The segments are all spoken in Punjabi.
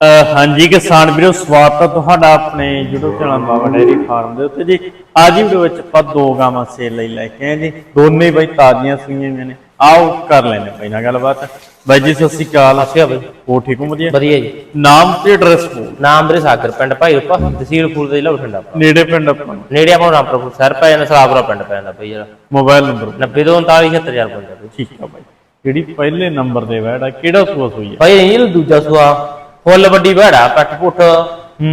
ਹਾਂਜੀ ਕਿਸਾਨ ਵੀਰੋ ਸਵਾਗਤ ਹੈ ਤੁਹਾਡਾ ਆਪਣੇ YouTube channel Baba dairy farm ਦੇ ਉੱਤੇ ਜੀ। ਅੱਜ ਵੀਡੀਓ ਵਿੱਚ ਆਪਾਂ ਦੋ ਗਾਵਾਂ ਸੇਲ ਲਈ ਲੈ ਕੇ ਆਏ ਜੀ। ਦੋਨੇ ਬਾਈ ਤਾਜ਼ੀਆਂ ਸੂਈਆਂ ਹੋਈਆਂ ਨੇ। ਆਓ ਕਰ ਬਾਈ ਨਾਲ ਗੱਲਬਾਤ। ਬਾਈ ਜੀ ਸਤਿ ਸ਼੍ਰੀ ਅਕਾਲ। ਅੱਛਾ ਬਈ। ਹੋ ਠੀਕ ਹੋ? ਵਧੀਆ? ਵਧੀਆ ਜੀ। ਨਾਮ ਤੇ ਐਡਰੈਸ ਬੋਲ। ਨਾਮ ਵੀਰੇ ਸਾਗਰ ਪਿੰਡ ਭਾਈ ਰੂਪਾ ਤਹਿਸੀਲ ਫੂਲ ਦੇ ਜ਼ਿਲ੍ਹਾ ਬਠਿੰਡਾ। ਨੇੜੇ ਪਿੰਡ ਆਪਾਂ ਨੇੜੇ ਆਪਾਂ ਰਾਮਪੁਰ ਸ਼ਹਿਰ ਪੈ ਜਾਂਦਾ ਸਲਾਪੁਰਾ ਪਿੰਡ ਪੈ ਜਾਂਦਾ ਬਈ ਯਾਰ ਮੋਬਾਈਲ ਨੰਬਰ 902397000 ਬੰਦਾ ਬਈ। ਠੀਕ ਆ ਬਾਈ। ਜਿਹੜੀ ਪਹਿਲੇ ਨੰਬਰ ਦੇ ਵੈੜ ਆ ਕਿਹੜਾ ਸੂਆ ਸੂਈ ਆ? ਭਾਈ ਇਹ ਦੂਜਾ ਸੁਆ। ਫੁੱਲ ਵੱਡੀ ਵਹਿੜਾ ਪੱਟ ਪੁੱਠ।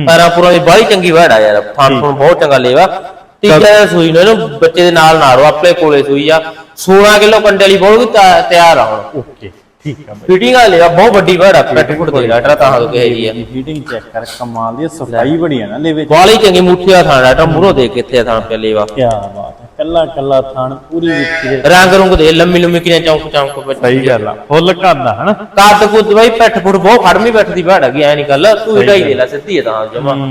ਪੈਰਾਂ ਪੁਰਾਂ ਦੀ ਬਾਹਲੀ ਚੰਗੀ ਵਹਿੜਾ ਯਾਰ ਥਾਂ ਥਾਂ ਬਹੁਤ ਚੰਗਾ ਲੇਵਾ। ਤੀਜਾ ਸੂਈ ਨੇ ਇਹਨੂੰ ਬੱਚੇ ਦੇ ਨਾਲ ਨਾੜੋ ਆਪਣੇ ਕੋਲੇ ਸੂਈ ਆ। 16 ਕਿਲੋ ਕੰਡੇ ਵਾਲੀ ਬਹੁਤ ਤਿਆਰ ਆ ਹੁਣ। ਓਕੇ ਠੀਕ ਆ ਫਿਟਿੰਗ ਆ ਲੇਵਾ ਬਹੁਤ ਵੱਡੀ ਵਹਿੜਾ ਪੱਟ ਪੁੱਠ ਦੀ ਡਾਕਟਰ ਤਾਂ ਹਾਂ ਕਹੇ ਜੀ ਆ। ਹੀਟਿੰਗ ਚੈੱਕ ਕਰ ਕਮਾਲ ਦੀ ਸਫ਼ਾਈ ਬੜੀ ਆ ਨਾ ਲੈ ਵਿੱਚ ਬਾਲੀ ਚੰਗੀ ਮੁੱਠੀਆ ਥਾਂ ਡਾਕਟਰ ਮੂਰੋ ਦੇ ਕਿੱਥੇ ਥਾਂ ਪੇ ਲੇਵਾ। ਕੀ ਬਾਤ ਕੱਲਾ ਕੱਲਾ ਥਣ ਪੂਰੀ ਵਿੱਚੀ ਦੇ ਰੰਗ ਰੁੰਗ ਦੇ ਲੰਮੀ ਲੰਮੀ ਕਿਨੇ ਚੌਂਕ ਚੌਂਕ ਵਿੱਚ ਸਹੀ ਗੱਲ ਆ ਫੁੱਲ ਕਰਦਾ ਹਨਾ? ਕੱਦ ਕੁੱਦ ਬਾਈ ਪੈਠ ਫੁੱਟ ਬਹੁਤ ਖੜਮੀ ਬੈਠਦੀ ਬੈਠ ਗਈ ਐ ਨਹੀਂ ਗੱਲ ਤੂੰ ਢਾਈ ਦੇ ਲੈ ਸਿੱਧੀ ਹੈ ਤਾਂ ਜਮਾ। ਹੂੰ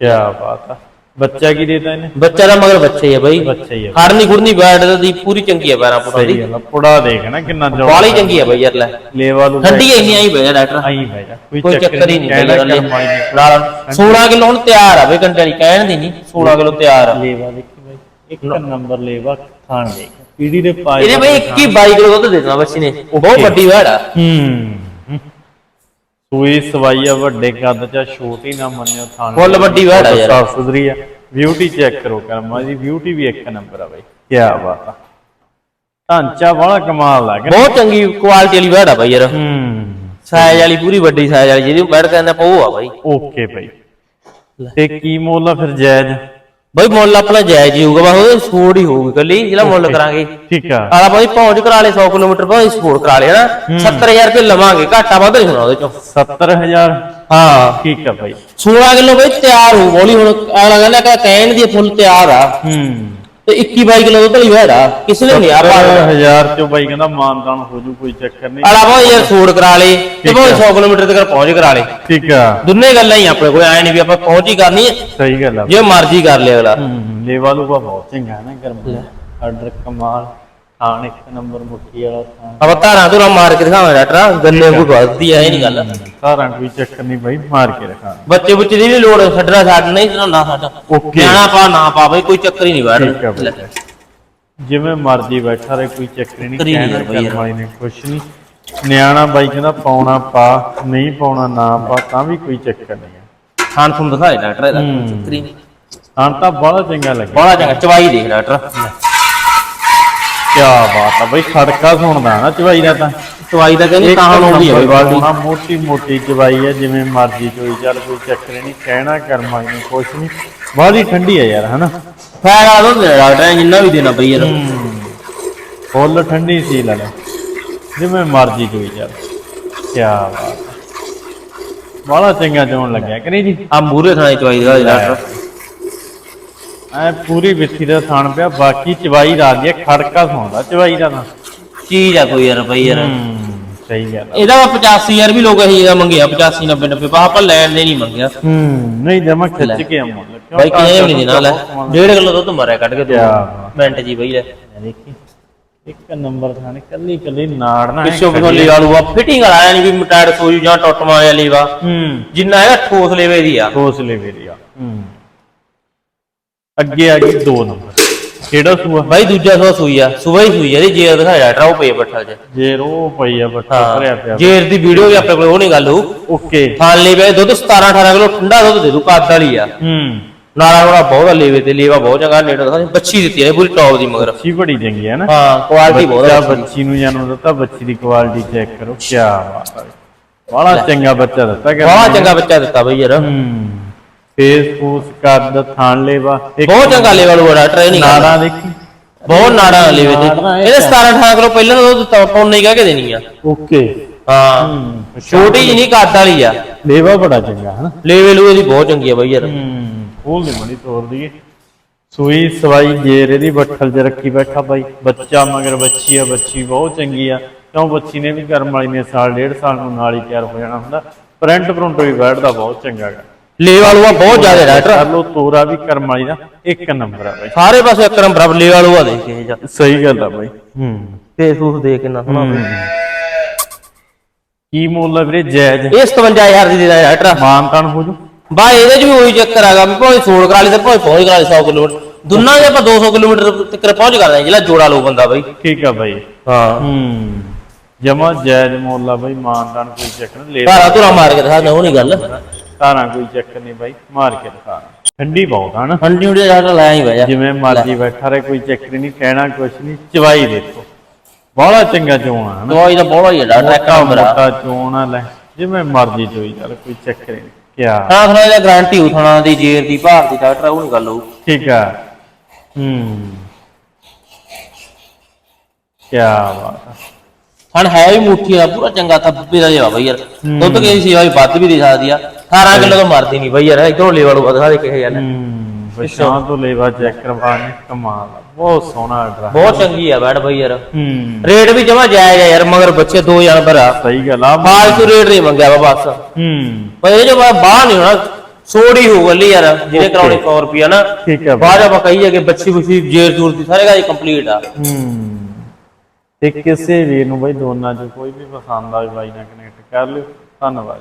ਕੀ ਬਾਤ ਆ। ਬੱਚਾ ਕੀ ਦੇਤਾ ਇਹਨੇ? ਬੱਚਾ ਦਾ ਮਗਰ ਬੱਚੇ ਹੀ ਆ ਬਾਈ। ਬੱਚਾ ਹੀ ਆ। ਖੜਨੀ ਗੁੜਨੀ ਬੈਠ ਦੀ ਪੂਰੀ ਚੰਗੀ ਆ ਪੈਰਾਂ ਪੁੱਟਾਂ ਸਹੀ ਦੀ। ਗੱਲ ਆ ਪੁੜਾ ਦੇਖ ਨਾ ਕਿੰਨਾ ਜੋੜ ਬਾਲੀ ਚੰਗੀ ਆ ਬਾਈ ਯਾਰ ਲੈ। ਲੇਵਾ ਨੂੰ ਠੰਡੀ ਇੰਨੀ ਆਈ ਬਈ ਡਾਕਟਰ। ਆਈ ਜਾ ਕੋਈ ਚੱਕਰ ਹੀ ਨਹੀਂ ਬਾਈ ਨਾਲ 16 ਕਿਲੋ ਹੁਣ ਤਿਆਰ ਆ ਬਈ ਘੰਟੇ ਵਾਲੀ ਕਹਿਣ ਦੀ ਨਹੀਂ 16 ਕਿਲੋ ਤਿਆਰ ਆ। ਲੇਵਾ ਬਾਈ ਇੱਕ ਨੰਬਰ ਲੇਵਾ ਥਾਣ। ਦੇਖ ਪੀੜੀ ਦੇ ਪਾਏ ਇਹਦੇ ਬਈ 21 22 ਕਿਲੋ ਦੁੱਧ ਦੇ ਦੇਣਾ ਬੱਚੀ ਨੇ ਬਹੁਤ ਵੱਡੀ ਵੜ ਆ। ਹੂੰ। ਸੂਈ ਸਵਾਈ ਆ ਵੱਡੇ ਕੱਦ ਚ ਆ, ਛੋਟੀ ਨਾ ਮੰਨਿਓ ਥਾਣ ਫੁੱਲ ਵੱਡੀ ਵੜ ਆ ਯਾਰ। ਸਾਫ਼ ਸੁਥਰੀ ਆ। ਬਿਊਟੀ ਚੈੱਕ ਕਰੋ ਕਰਮਾ ਦੀ ਬਿਊਟੀ ਵੀ ਇੱਕ ਨੰਬਰ ਆ ਬਾਈ। ਕੀ ਬਾਤ ਆ। ਢਾਂਚਾ ਬੜਾ ਕਮਾਲ ਰਿਹਾ ਬਹੁਤ ਚੰਗੀ ਕੁਆਲਿਟੀ ਵਾਲੀ ਵੜ ਆ ਬਾਈ ਯਾਰ। ਹੂੰ। ਸਾਈਜ਼ ਵਾਲੀ ਪੂਰੀ ਵੱਡੀ ਸਾਈਜ਼ ਵਾਲੀ ਜਿਹਦੀ ਬੈਠ ਕਹਿੰਦਾ ਪਊ ਆ ਬਾਈ। ਓਕੇ ਬਾਈ। ਤੇ ਕੀ ਮੁੱਲ ਆ ਫਿਰ ਜਾਇਜ਼ ਬਈ ਮੁੱਲ ਆਪਣਾ ਜਾਇਜ਼ ਹੀ ਹੋਊਗਾ ਬਸ ਉਹਦੇ ਸਪੋਰਟ ਹੀ ਹੋਊਗੀ ਕੱਲੀ ਜਿਹੜਾ ਮੁੱਲ ਕਰਾਂਗੇ। ਠੀਕ ਆ। ਆਲਾ ਬਾਈ ਪਹੁੰਚ ਕਰਾ ਲੈ 100 ਕਿਲੋਮੀਟਰ ਬਾਅਦ ਸਪੋਰਟ ਕਰਾ ਲਿਆ ਨਾ 70000 ਰੁਪਏ ਲਵਾਂਗੇ ਘਾਟਾ ਵੱਧ ਨਹੀਂ ਹੋਣਾ ਉਹਦੇ ਚੋਂ। 70000 ਹਾਂ। ਠੀਕ ਆ ਬਾਈ। 16 ਕਿਲੋ ਬਈ ਤਿਆਰ ਹੋ ਬੋਲੀ ਹੁਣ ਆਲਾ ਕਹਿੰਦਾ ਕਹਿਣ ਦੀ ਫੁੱਲ ਤਿਆਰ ਆ। ਹੂੰ। ਤੇ 21 22 ਕਿਲੋ ਦੁੱਧ ਲਈ ਵੜਾ ਕਿਸੇ ਨੇ ਨਹੀਂ ਆਪਾਂ 70000 ਚੋਂ ਬਾਈ ਕਹਿੰਦਾ ਮਾਨਦਾਨ ਹੋ ਜੂ ਕੋਈ ਚੱਕਰ ਨਹੀਂ। ਆਲਾ ਬਾਈ ਯਾਰ ਸੂਟ ਕਰਾ ਲੇ ਤੇ ਭਾਵੇਂ 100 ਕਿਲੋਮੀਟਰ ਤੱਕ ਪਹੁੰਚ ਕਰਾ ਲੇ। ਠੀਕ ਆ। ਦੋਨੇ ਗੱਲਾਂ ਹੀ ਆਪਣੇ ਕੋਲ ਐ ਨਹੀਂ ਵੀ ਆਪਾਂ ਪਹੁੰਚ ਹੀ ਕਰਨੀ ਹੈ। ਸਹੀ ਗੱਲ ਆ। ਜੇ ਮਰਜ਼ੀ ਕਰ ਲਿਆ ਅਗਲਾ। ਲੇਵਾ ਲੂਗਾ ਬਹੁਤ ਚੰਗਾ ਹੈ ਨਾ ਗਰਮ ਆਰਡਰ ਕਮਾਲ ਥਾਣ ਇੱਕ ਨੰਬਰ ਮੁੱਠੀ ਵਾਲਾ ਥਾਣ। ਆਪਾਂ ਧਾਰਾਂ ਧੁਰਾਂ ਮਾਰ ਕੇ ਦਿਖਾਵਾਂ ਡਾਕਟਰ ਗੰਨੇ ਕੋਈ ਵੱਧਦੀ ਐ ਨਹੀਂ ਗੱਲ। ਸਾਰਾ ਕੋਈ ਚੱਕਰ ਨਹੀਂ ਬਾਈ ਮਾਰ ਕੇ ਰੱਖਾਂ ਬੱਚੇ ਬੁੱਚੇ ਦੀ ਵੀ ਲੋੜ ਛੱਡਣਾ ਛੱਡ ਨਹੀਂ ਨਾ ਸਾਡਾ ਓਕੇ। ਨਿਆਣਾ ਪਾ ਨਾ ਪਾ ਬਈ ਕੋਈ ਚੱਕਰ ਹੀ ਨਹੀਂ ਠੀਕ ਆ ਬੈਠ ਬਾਈ ਜਿਵੇਂ ਮਰਜ਼ੀ ਬੈਠਾ ਰਹੇ ਕੋਈ ਚੱਕਰ ਹੀ ਨਹੀਂ ਕਰੀ ਨੀ ਕਹਿਣਾ ਯਾਰ ਬਾਈ ਕਰਨ ਵਾਲੀ ਨੇ ਕੁਛ ਨਹੀਂ ਨਿਆਣਾ ਬਾਈ ਕਹਿੰਦਾ ਪਾਉਣਾ ਪਾ ਨਹੀਂ ਪਾਉਣਾ ਨਾ ਪਾ ਤਾਂ ਵੀ ਕੋਈ ਚੱਕਰ ਨਹੀਂ ਹੈ ਖਾਨ ਤੁਹਾਨੂੰ ਦਿਖਾਏ ਡਾਕਟਰ ਇਹਦਾ ਚੱਕਰ ਹੀ ਨਹੀਂ ਹਾਂ ਤਾਂ ਬੜਾ ਚੰਗਾ ਲੱਗਿਆ। ਬੜਾ ਚੰਗਾ ਚਵਾਈ ਦੇਖ ਡਾਕਟਰ। ਕੀ ਬਾਤ ਆ ਬਈ ਖੜਕਾ ਸੁਣਦਾ ਨਾ ਚਵਾਈ ਦਾ ਤਾਂ। ਚਵਾਈ ਦਾ ਕਹਿੰਦੇ ਤਾਂ ਆਉਂਦੀ ਹੈ ਬਈ ਬਾਲਟੀ ਬਾਲਟੀ ਮੋਟੀ ਮੋਟੀ ਚਵਾਈ ਹੈ ਜਿਵੇਂ ਮਰਜ਼ੀ ਚੋਈ ਚੱਲ ਕੋਈ ਚੱਕਰ ਨਹੀਂ ਕਹਿਣਾ ਕਰਮਾ ਨਹੀਂ ਕੁਛ ਨਹੀਂ। ਬਾਹਲੀ ਠੰਡੀ ਹੈ ਯਾਰ ਹਨਾ? ਫਾਇਦਾ ਦੁੱਧ ਦੇ ਡਾਕਟਰ ਜਿੰਨਾ ਵੀ ਦੇਣਾ ਬਈ ਯਾਰ। ਫੁੱਲ ਠੰਡੀ ਸੀ ਲੈ ਲੈ। ਜਿਵੇਂ ਮਰਜ਼ੀ ਚੋਈ ਚੱਲ। ਕੀ ਬਾਤ ਬੜਾ ਚੰਗਾ ਚੋਣ ਲੱਗਿਆ ਕਿ ਨਹੀਂ ਜੀ? ਆ ਮੂਰੇ ਥਾਣੇ ਚਵਾਈ ਦਾ ਡਾਕਟਰ। ਐ ਪੂਰੀ ਵਿੱਥੀ ਦਾ ਥਾਣ ਪਿਆ ਬਾਕੀ ਚਵਾਈ ਰਾਤ ਦੀ ਹੈ, ਖੜਕਾ ਸੁਣਦਾ ਚਵਾਈ ਦਾ ਤਾਂ। ਚੀਜ਼ ਆ ਕੋਈ ਯਾਰ ਬਈ ਯਾਰ। ਹੂੰ ਸਹੀ ਗੱਲ ਆ। ਇਹਦਾ ਵਾ 85000 ਵੀ ਲੋਕ ਇਹੀ ਇਹਦਾ ਮੰਗਿਆ 85 90 90 ਪਾ ਆਪਾਂ ਲੈਣ ਦੇ ਨਹੀਂ ਮੰਗਿਆ। ਹੂੰ ਨਹੀਂ ਜਮਾ ਖਿੱਚ ਕੇ ਆਮੋ ਬਾਈ ਕਿਹਨੇ ਵੀ ਨਹੀਂ ਦੇਣਾ ਲੈ ਡੇਢ ਕਿਲੋ ਦੁੱਧ ਮਾਰਿਆ ਕੱਢ ਕੇ ਕਿਆ ਤੂੰ ਮਿੰਟ ਜੀ ਬਈ ਲੈ। ਦੇਖੀ ਇੱਕ ਨੰਬਰ ਥਾਣੇ ਕੱਲੀ ਕੱਲੀ ਨਾੜ ਨਾ ਪਿੱਛੋਂ ਪਿੱਛੋਂ ਲੀਵਾ ਲੂਆ ਫਿਟਿੰਗ ਵਾਲਾ ਨਹੀਂ ਵੀ ਮਟਾਇਰ ਸੋਈ ਜਾਂ ਟੁੱਟ ਮਾਰਿਆ ਲੀਵਾ ਹੂੰ। ਜਿੰਨਾ ਹੈਗਾ ਠੋਸ ਲੇਵੇ ਦੀ ਆ। ਹੌਸਲੇ ਵੀਰਿਆ ਹੂੰ ਅੱਗੇ ਆ ਗਈ 2 ਨੰਬਰ। ਕਿਹੜਾ ਸੂਆ? ਬਾਈ ਦੂਜਾ ਸੋ ਸੂਈ ਆ ਸੁਬਹ ਹੀ ਸੂਈ ਆ ਇਹਦੀ ਜੇਰ ਦਿਖਾਇਆ ਟਰਾਉ ਪਈ ਬੱਠਾ ਚ ਜੇ ਰੋ ਪਈ ਆ ਬੱਟਾ ਭਰਿਆ ਪਿਆ। ਜੇਰ ਦੀ ਵੀਡੀਓ ਵੀ ਆਪਣੇ ਕੋਲ ਉਹ ਨਹੀਂ ਗੱਲ ਹੋਊ। ਓਕੇ। ਥਾਲ ਲੇਵੇ ਦੁੱਧ 17 18 ਕਿਲੋ ਠੰਡਾ ਦੁੱਧ ਦੇ ਦੂ ਕੱਦ ਵਾਲੀ ਆ। ਹੂੰ। ਨਾਲਾ ਨਾਲਾ ਬਹੁਤ ਆ ਲੇਵੇ ਤੇ ਲੇਵਾ ਬਹੁਤ ਚੰਗਾ ਨੇੜੇ ਦਿਖਾ ਬੱਚੀ ਦਿੱਤੀ ਹੈ ਪੂਰੀ ਟੌਪ ਦੀ ਮਗਰ। ਅੱਛੀ ਬੜੀ ਚੰਗੀ ਹੈ ਨਾ। ਹਾਂ ਕੁਆਲਿਟੀ ਬਹੁਤ ਬੱਚਾ ਆ ਬੱਚੀ ਨੂੰ ਜਨਮ ਦਿੱਤਾ ਬੱਚੀ ਦੀ ਕੁਆਲਿਟੀ ਚੈੱਕ ਕਰੋ ਕੀ ਬਾਤ ਹੈ ਬੜਾ ਚੰਗਾ ਬੱਚਾ ਦਿੱਤਾ ਕਿ ਬਹੁਤ ਚੰਗਾ ਬੱਚਾ ਦਿੱਤਾ ਬਈ ਯਾਰ। ਹੂੰ। ਫੇਸ ਫੂਸ ਕੱਦ ਥਾਣ ਲੇਵਾ। ਬਹੁਤ ਚੰਗਾ ਲੇਵਲ ਵਾਲਾ ਟ੍ਰੇਨਿੰਗ ਨਾੜਾ ਦੇਖੀ। ਬਹੁਤ ਨਾੜਾ ਲੇਵੇ ਤੇ ਨਾੜਾਂ ਇਹ ਇਹਦੇ 17 18 ਕਿਲੋ ਪਹਿਲਾਂ ਤਾਂ ਦੁੱਧ ਤਾਂ ਪੌਣ ਨਹੀਂ ਕਹਿ ਕੇ ਦੇਣੀ ਆ। ਓਕੇ। ਹਾਂ। ਛੋਟੀ ਜਿਹੀ ਨਹੀਂ ਕੱਦ ਵਾਲੀ ਆ। ਲੇਵਾ ਬੜਾ ਚੰਗਾ ਹੈ ਨਾ ਲੇਵੇ ਲੂਵੇ ਦੀ ਬਹੁਤ ਚੰਗੀ ਆ ਬਈ ਯਾਰ। ਹੂੰ ਖੋਲ ਦੇ ਮਣੀ ਤੋੜ ਦਈਏ। ਸੂਈ ਸਵਾਈ ਜੇਰ ਇਹਦੀ ਬੱਠਲ 'ਚ ਰੱਖੀ ਬੈਠਾ ਬਾਈ। ਬੱਚਾ ਮਗਰ ਬੱਚੀ ਆ ਬੱਚੀ ਬਹੁਤ ਚੰਗੀ ਆ। ਕਿਉਂ ਬੱਚੀ ਨੇ ਵੀ ਕਰਮ ਵਾਲੀ ਨੇ ਸਾਲ ਡੇਢ ਸਾਲ ਨੂੰ ਨਾਲ ਹੀ ਤਿਆਰ ਹੋ ਜਾਣਾ ਹੁੰਦਾ। ਪ੍ਰਿੰਟ ਪ੍ਰਿੰਟ ਵੀ ਬੈਠਦਾ ਬਹੁਤ ਚੰਗਾ ਗਾ। ਲੇਵਾ ਲੂਆ ਬਹੁਤ ਜ਼ਿਆਦਾ ਕਰ ਲੋ ਤੋਰਾ ਵੀ ਕਰਮ ਵਾਲੀ ਦਾ ਇੱਕ ਨੰਬਰ ਆ ਬਾਈ। ਸਾਰੇ ਪਾਸੇ ਇੱਕ ਨੰਬਰ ਬਰਾਬਰ ਲੇਵਾ ਲੂਆ ਦੇਖ ਕੇ ਜਾ। ਸਹੀ ਗੱਲ ਆ ਬਾਈ। ਹੂੰ। ਫੇਸ ਫੂਸ ਦੇਖ ਕਿੰਨਾ ਸੋਹਣਾ ਬਈ। ਕੀ ਮੁੱਲ ਹੈ ਵੀਰੇ ਜਾਇਜ਼? ਇਹ 57000 ਦੀ ਦੇਦਾ ਯਾਰ ਟਰਾ ਮਾਨਤਾਨ ਹੋ ਜੂ। ਬਾ ਇਹਦੇ ਚ ਵੀ ਉਹੀ ਚੱਕਰ ਹੈਗਾ ਵੀ ਭਾਵੇਂ ਸੋਲ ਕਰਾ ਲਈ ਤੇ ਭਾਵੇਂ ਪਹੁੰਚ ਕਰਾ ਲਈ 100 ਕਿਲੋਮੀਟਰ। ਦੋਨਾਂ ਦੇ ਆਪਾਂ 200 ਕਿਲੋਮੀਟਰ ਤੱਕ ਪਹੁੰਚ ਕਰ ਦਾਂਗੇ ਜਿਹੜਾ ਜੋੜਾ ਲਓ ਬੰਦਾ ਬਾਈ। ਠੀਕ ਆ ਬਾਈ। ਹਾਂ। ਹੂੰ। ਜਮਾ ਜਾਇਜ਼ ਮੁੱਲ ਆ ਬਾਈ ਮਾਨਤਾਨ ਕੋਈ ਚੱਕਰ ਲੈ ਧਾਰਾ ਧੁਰਾ ਮਾਰ ਕੇ ਦਿਖਾ ਨਾ ਉਹ ਨਹੀਂ ਗੱਲ। ਤਾਰਾਂ ਕੋਈ ਚੱਕਰ ਨਹੀਂ ਬਾਈ ਮਾਰ ਕੇ ਦਿਖਾ। ਠੰਡੀ ਬਹੁਤ ਆ ਨਾ। ਹੰਡੀ ਹੁੰਡੀ ਦਾ ਲੈ ਹੀ ਬਹਿ ਜਾ ਜਿਵੇਂ ਮਰਜ਼ੀ ਬੈਠਾ ਰਹੇ ਕੋਈ ਚੱਕਰ ਨਹੀਂ ਕਹਿਣਾ ਕੁਛ ਨਹੀਂ ਚਵਾਈ ਦੇਖੋ ਬੜਾ ਚੰਗਾ ਚੋਣ ਆ ਨਾ। ਦਵਾਈ ਦਾ ਬੋਲਾ ਹੀ ਹੈ ਆ ਮੋਟਾ ਚੋਣ ਲੈ ਜਿਵੇਂ ਮਰਜ਼ੀ ਚੋਈ ਚੱਲ ਕੋਈ ਚੱਕਰ ਨਹੀਂ ਕਿਆ। ਹਾਂ ਥਣਾ ਇਹਦਾ ਗਾਰੰਟੀ ਹੋ ਥਣਾ ਦੀ ਜੇਰ ਦੀ ਭਾਰ ਦੀ ਡਾਕਟਰ ਉਹ ਨਹੀਂ ਗੱਲ ਹੋਊ। ਠੀਕ ਆ। ਹੂੰ। ਕਿਆ ਬਾਤ ਆ। ਥਣ ਹੈ ਵੀ ਮੁੱਠੀ ਆ ਪੂਰਾ ਚੰਗਾ ਥੱਬੇ ਦਾ ਜਿਹਾ ਬਈ ਯਾਰ। ਦੁੱਧ ਕਿਸੇ ਸੇਵਾ ਵੀ ਵੱਧ ਵੀ ਦੇ ਸਕਦੀ ਆ। 18 ਕਿਲੋ ਤਾਂ ਮਰਦੀ ਨਹੀਂ ਬਈ ਯਾਰ ਇਧਰੋਂ ਲੈਵਲ ਵਧਾ ਦੇ ਕਿਹੇ ਯਾਰ ਹੂੰ ਤੋਂ ਲੈਵਾ ਚੈੱਕ ਕਰਵਾਣੇ ਕਮਾਲ ਆ ਬਹੁਤ ਸੋਹਣਾ ਡਰਾ ਬਹੁਤ ਚੰਗੀ ਆ ਬੈਡ ਬਈ ਯਾਰ। ਹੂੰ। ਰੇਟ ਵੀ ਜਮਾ ਜਾਇਜ਼ ਆ ਯਾਰ ਮਗਰ ਬੱਚੇ ਦੋ ਜਾਨਵਰ ਆ। ਸਹੀ ਗੱਲ ਆ ਫਾਲਤੂ ਰੇਟ ਨਹੀਂ ਮੰਗਿਆ ਵਾ ਬਸ। ਹੂੰ। ਪਰ ਇਹ ਜੋ ਬਾਹਰ ਨਹੀਂ ਹੋਣਾ ਸੋੜੀ ਹੋ ਗੱਲੀ ਯਾਰ ਜਿਹਨੇ Okay. ਕਰਾਉਣੀ 100 ਰੁਪਿਆ ਨਾ ਠੀਕ ਆ ਬਾਅਦ ਆਪਾਂ ਕਹੀਏ ਕਿ ਬੱਚੀ ਬੁੱਚੀ ਜੇਰ ਜੂਰ ਦੀ ਸਾਰੇ ਗਾਜੀ ਕੰਪਲੀਟ ਆ। ਹੂੰ। ਤੇ ਕਿਸੇ ਵੀਰ ਨੂੰ ਬਾਈ ਦੋਨਾਂ ਚੋਂ ਕੋਈ ਵੀ ਪਸੰਦ ਆਵੇ ਬਾਈ ਨਾਲ ਕਨੈਕਟ ਕਰ ਲਿਓ। ਧੰਨਵਾਦ।